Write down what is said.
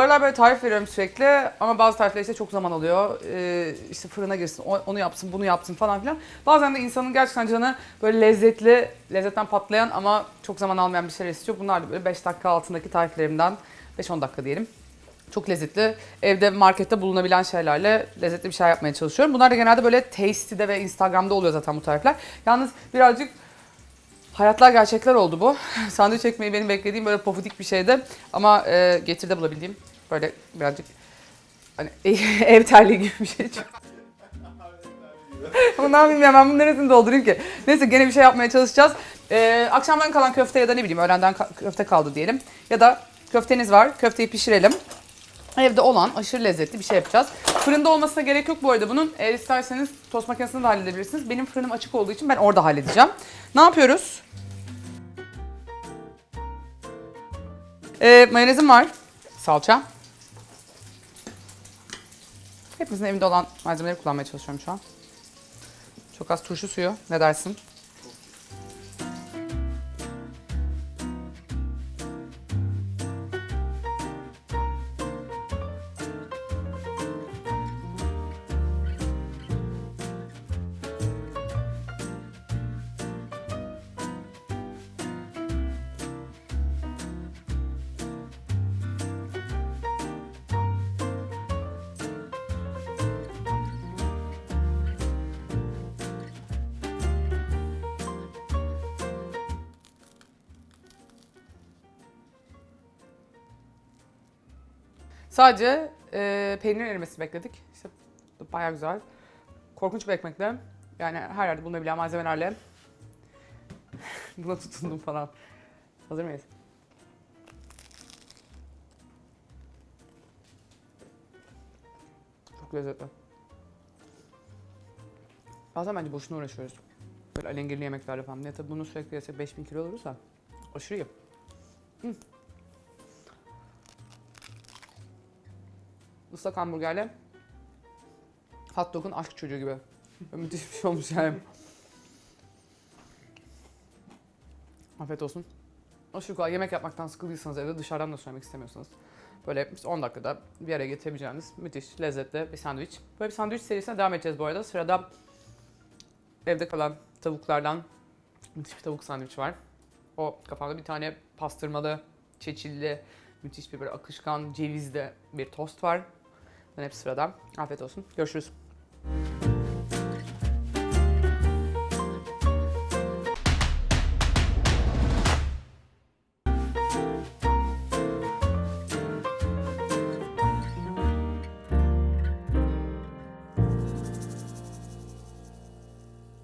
aralar böyle tarif veriyorum sürekli ama bazı tarifler işte çok zaman alıyor. Ee, işte fırına girsin, onu yapsın, bunu yapsın falan filan. Bazen de insanın gerçekten canı böyle lezzetli, lezzetten patlayan ama çok zaman almayan bir şeyler istiyor. Bunlar da böyle 5 dakika altındaki tariflerimden 5-10 dakika diyelim. Çok lezzetli. Evde markette bulunabilen şeylerle lezzetli bir şey yapmaya çalışıyorum. Bunlar da genelde böyle Tasty'de ve Instagram'da oluyor zaten bu tarifler. Yalnız birazcık hayatlar gerçekler oldu bu. Sandviç ekmeği benim beklediğim böyle pofidik bir şeydi. Ama e, getirde bulabildiğim böyle birazcık hani ev terliği gibi bir şey çıktı. Ne yapayım ya ben bunun neresini doldurayım ki? Neyse gene bir şey yapmaya çalışacağız. Ee, akşamdan kalan köfte ya da ne bileyim öğlenden ka- köfte kaldı diyelim. Ya da köfteniz var köfteyi pişirelim. Evde olan aşırı lezzetli bir şey yapacağız. Fırında olmasına gerek yok bu arada bunun. Eğer isterseniz tost makinesinde de halledebilirsiniz. Benim fırınım açık olduğu için ben orada halledeceğim. Ne yapıyoruz? Ee, mayonezim var. Salça. Hepimizin evinde olan malzemeleri kullanmaya çalışıyorum şu an. Çok az turşu suyu. Ne dersin? Sadece e, peynir erimesi bekledik. İşte bayağı güzel. Korkunç bir ekmekle. Yani her yerde bulunabilen malzemelerle. Buna tutundum falan. Hazır mıyız? Çok lezzetli. Bazen bence boşuna uğraşıyoruz. Böyle alengirli yemeklerle falan. Ya tabii bunu sürekli yesek 5000 kilo oluruz da. Aşırı iyi. Hı. Islak hamburgerle hot dog'un aşk çocuğu gibi. Müthiş bir şey olmuş yani. Afiyet olsun. Aşırı kolay. Yemek yapmaktan sıkıldıysanız evde dışarıdan da söylemek istemiyorsanız. Böyle işte 10 dakikada bir araya getirebileceğiniz müthiş lezzetli bir sandviç. Böyle bir sandviç serisine devam edeceğiz bu arada. Sırada evde kalan tavuklardan müthiş bir tavuk sandviçi var. O kafamda bir tane pastırmalı, çeçilli, müthiş bir böyle akışkan, cevizli bir tost var. Bunların hepsi sırada. Afiyet olsun. Görüşürüz.